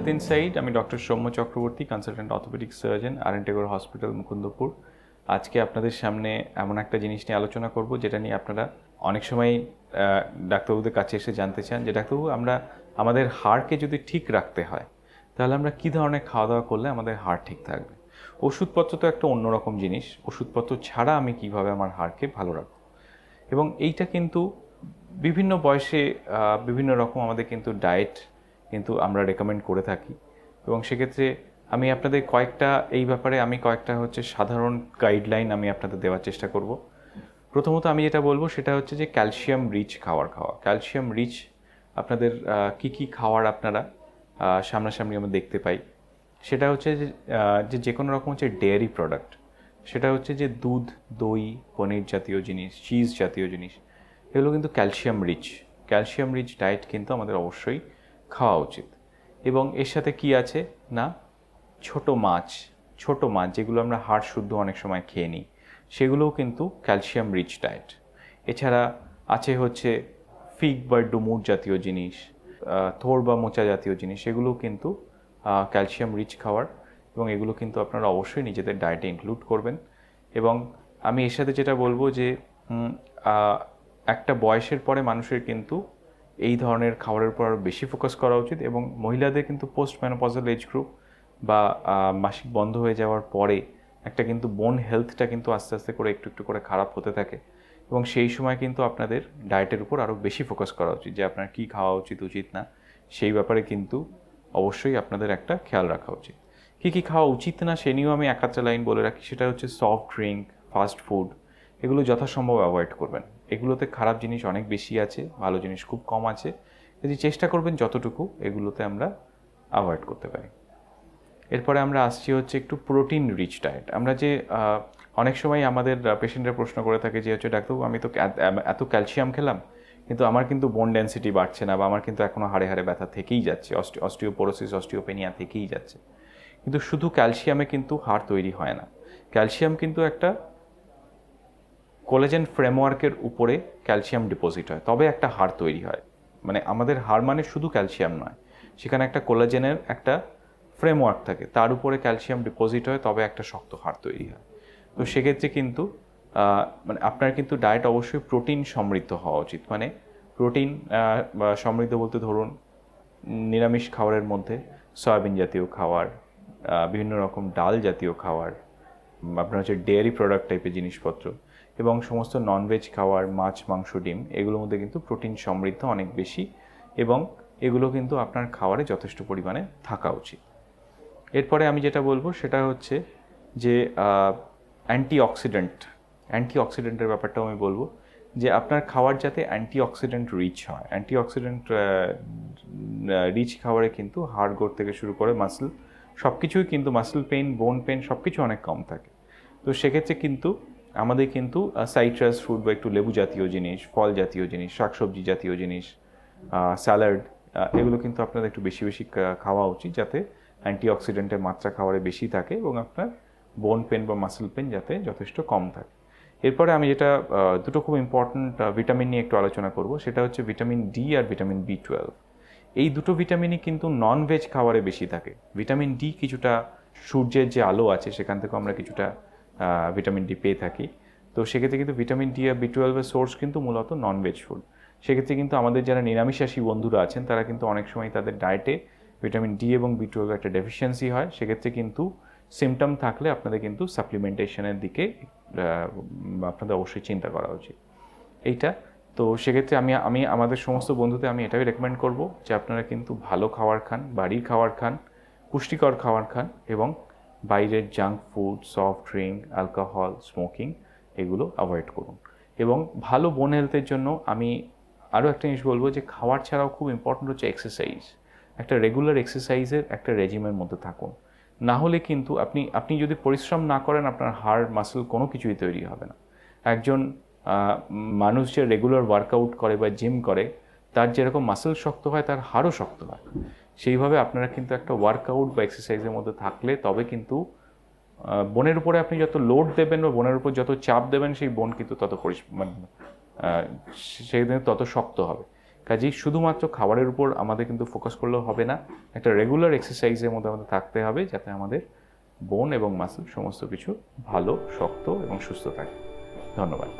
Health inside আমি doctor Soumya Chakraborty consultant orthopaedic surgeon R Tagore hospital Mukundapur আজকে আপনাদের সামনে এমন একটা জিনিস নিয়ে আলোচনা করব, যেটা নিয়ে আপনারা অনেক সময় ডাক্তারবাবুদের কাছে এসে জানতে চান যে, ডাক্তারবাবু, আমরা, আমাদের হাড়কে যদি ঠিক রাখতে হয়, তাহলে আমরা কী ধরনের খাওয়া দাওয়া করলে আমাদের হাড় ঠিক থাকবে? ওষুধপত্র তো একটা অন্যরকম জিনিস। ওষুধপত্র ছাড়া আমি কীভাবে আমার হাড়কে ভালো রাখব? এবং এইটা কিন্তু বিভিন্ন বয়সে বিভিন্ন রকম আমাদের কিন্তু ডায়েট কিন্তু আমরা রেকমেন্ড করে থাকি। এবং সেক্ষেত্রে আমি আপনাদের কয়েকটা, এই ব্যাপারে আমি কয়েকটা হচ্ছে সাধারণ গাইডলাইন আমি আপনাদের দেওয়ার চেষ্টা করব। প্রথমত আমি যেটা বলব সেটা হচ্ছে যে ক্যালসিয়াম রিচ খাওয়ার খাওয়া। ক্যালসিয়াম রিচ আপনাদের কি কি খাওয়ার আপনারা সামনাসামনি আমরা দেখতে পাই। সেটা হচ্ছে যে যে কোনো রকম হচ্ছে ডেয়ারি প্রোডাক্ট সেটা হচ্ছে যে দুধ, দই, পনির জাতীয় জিনিস চিজ জাতীয় জিনিস, এগুলো কিন্তু calcium rich calcium rich diet কিন্তু আমাদের অবশ্যই খাওয়া উচিত। এবং এর সাথে কি আছে? না, ছোট মাছ ছোট মাছ যেগুলো আমরা হাড় শুদ্ধ অনেক সময় খেয়ে নিই, সেগুলোও কিন্তু ক্যালসিয়াম রিচ ডায়েট এছাড়া আছে হচ্ছে ফিগ বা ডুমুর জাতীয় জিনিস থোড় বা মোচা জাতীয় জিনিস, সেগুলোও কিন্তু ক্যালসিয়াম রিচ খাওয়ার এবং এগুলো কিন্তু আপনারা অবশ্যই নিজেদের ডায়েটে ইনক্লুড করবেন। এবং আমি এর সাথে যেটা বলব যে একটা বয়সের পরে মানুষের কিন্তু এই ধরনের খাবারের উপর আরও বেশি ফোকাস করা উচিত এবং মহিলাদের কিন্তু পোস্ট ম্যানোপজাল এজ গ্রুপ বা মাসিক বন্ধ হয়ে যাওয়ার পরে একটা কিন্তু বোন হেলথটা কিন্তু আস্তে আস্তে করে একটু একটু করে খারাপ হতে থাকে এবং সেই সময় কিন্তু আপনাদের ডায়েটের উপর আরও বেশি ফোকাস করা উচিত যে আপনার কী খাওয়া উচিত উচিত না। সেই ব্যাপারে কিন্তু অবশ্যই আপনাদের একটা খেয়াল রাখা উচিত। কী কী খাওয়া উচিত না সে নিয়েও আমি এক আধটা লাইন বলে রাখি, সেটা হচ্ছে সফট ড্রিঙ্ক ফাস্ট ফুড এগুলো যথাসম্ভব অ্যাভয়েড করবেন। এগুলোতে খারাপ জিনিস অনেক বেশি আছে, ভালো জিনিস খুব কম আছে। যদি চেষ্টা করবেন যতটুকু, এগুলোতে আমরা অ্যাভয়েড করতে পারি। এরপরে আমরা আসছি হচ্ছে একটু প্রোটিন রিচ ডায়েট আমরা যে অনেক সময় আমাদের পেশেন্টরা প্রশ্ন করে থাকে যে, হচ্ছে ডাক্তারবাবু, আমি তো এত- ক্যালসিয়াম খেলাম, কিন্তু আমার কিন্তু বোন ডেন্সিটি বাড়ছে না বা আমার কিন্তু এখনও হাড়ে হাড়ে ব্যথা থেকেই যাচ্ছে অস্টিওপোরোসিস অস্টিওপেনিয়া থেকেই যাচ্ছে। কিন্তু শুধু ক্যালসিয়ামে কিন্তু হাড় তৈরি হয় না। ক্যালসিয়াম কিন্তু একটা কোলাজেন ফ্রেমওয়ার্কের উপরে ক্যালসিয়াম ডিপোজিট হয়, তবে একটা হাড় তৈরি হয়। মানে আমাদের হাড় মানে শুধু ক্যালসিয়াম নয়, সেখানে একটা কোলাজেনের একটা ফ্রেমওয়ার্ক থাকে, তার উপরে ক্যালসিয়াম ডিপোজিট হয়, তবে একটা শক্ত হাড় তৈরি হয়। তো সেক্ষেত্রে কিন্তু মানে আপনার কিন্তু ডায়েট অবশ্যই প্রোটিন সমৃদ্ধ হওয়া উচিত। মানে প্রোটিন সমৃদ্ধ বলতে ধরুন, নিরামিষ খাবারের মধ্যে সয়াবিন জাতীয় খাবার বিভিন্ন রকম ডাল জাতীয় খাবার, আপনার হচ্ছে ডেয়ারি প্রোডাক্ট টাইপের জিনিসপত্র এবং সমস্ত ননভেজ খাওয়ার মাছ, মাংস, ডিম, এগুলোর মধ্যে কিন্তু প্রোটিন সমৃদ্ধ অনেক বেশি এবং এগুলো কিন্তু আপনার খাবারে যথেষ্ট পরিমাণে থাকা উচিত। এরপরে আমি যেটা বলব সেটা হচ্ছে যে অ্যান্টি অক্সিডেন্ট অ্যান্টি অক্সিডেন্টের ব্যাপারটাও আমি বলব যে, আপনার খাবার যাতে অ্যান্টি অক্সিডেন্ট রিচ হয় অ্যান্টি অক্সিডেন্ট রিচ খাবারে কিন্তু হাড় গোড় থেকে শুরু করে মাসল সব কিছুই কিন্তু মাসল পেন বোন পেন সব কিছু অনেক কম থাকে। তো সেক্ষেত্রে কিন্তু আমাদের কিন্তু সাইট্রাস ফ্রুট বা একটু লেবু জাতীয় জিনিস, ফল জাতীয় জিনিস, শাকসবজি জাতীয় জিনিস স্যালাড এগুলো কিন্তু আপনাদের একটু বেশি বেশি খাওয়া উচিত যাতে অ্যান্টিঅক্সিডেন্টের মাত্রা খাবারে বেশি থাকে এবং আপনার বোন পেন বা মাসেল পেন যাতে যথেষ্ট কম থাকে। এরপরে আমি যেটা দুটো খুব ইম্পর্ট্যান্ট ভিটামিন নিয়ে একটু আলোচনা করব, সেটা হচ্ছে ভিটামিন ডি আর ভিটামিন বি টুয়েলভ এই দুটো ভিটামিনই কিন্তু নন ভেজ খাবারে বেশি থাকে। ভিটামিন ডি কিছুটা সূর্যের যে আলো আছে, সেখান থেকেও আমরা কিছুটা ভিটামিন ডি পেয়ে থাকি। তো সেক্ষেত্রে কিন্তু ভিটামিন ডি আর বি টুয়েলভের সোর্স কিন্তু মূলত নন ভেজ ফুড সেক্ষেত্রে কিন্তু আমাদের যারা নিরামিষাশী বন্ধুরা আছেন, তারা কিন্তু অনেক সময় তাদের ডায়েটে ভিটামিন ডি এবং বি টুয়েলভ একটা ডেফিসিয়েন্সি হয়। সেক্ষেত্রে কিন্তু সিমটম থাকলে আপনাদের কিন্তু সাপ্লিমেন্টেশনের দিকে আপনাদের অবশ্যই চিন্তা করা উচিত। এইটা। তো সেক্ষেত্রে আমি আমি, আমাদের সমস্ত বন্ধুদের আমি এটাই রেকমেন্ড করব যে আপনারা কিন্তু ভালো খাবার খান, বাড়ির খাবার খান, পুষ্টিকর খাবার খান এবং বাইরের junk food soft drink alcohol smoking এগুলো অ্যাভয়েড করুন। এবং ভালো বোন হেলথের জন্য আমি আরও একটা জিনিস বলব যে খাওয়ার ছাড়াও খুব ইম্পর্টেন্ট হচ্ছে এক্সারসাইজ একটা রেগুলার এক্সারসাইজের একটা রেজিমের মধ্যে থাকুন। না হলে কিন্তু আপনি আপনি যদি পরিশ্রম না করেন, আপনার হাড় মাসেল কোনো কিছুই তৈরি হবে না। একজন মানুষ যে রেগুলার ওয়ার্কআউট করে বা জিম করে, তার যেরকম মাসেল শক্ত হয়, তার হাড়ও শক্ত হয়। সেইভাবে আপনারা কিন্তু একটা ওয়ার্কআউট বা এক্সারসাইজের মধ্যে থাকলে তবে কিন্তু বনের উপরে আপনি যত লোড দেবেন বা বনের উপর যত চাপ দেবেন সেই বন কিন্তু তত মানে সেই দিন তত শক্ত হবে। কাজেই শুধুমাত্র খাবারের উপর আমাদের কিন্তু ফোকাস করলেও হবে না, একটা রেগুলার এক্সারসাইজের মধ্যে আমাদের থাকতে হবে যাতে আমাদের বোন এবং মাসল সমস্ত কিছু ভালো, শক্ত এবং সুস্থ থাকে। ধন্যবাদ।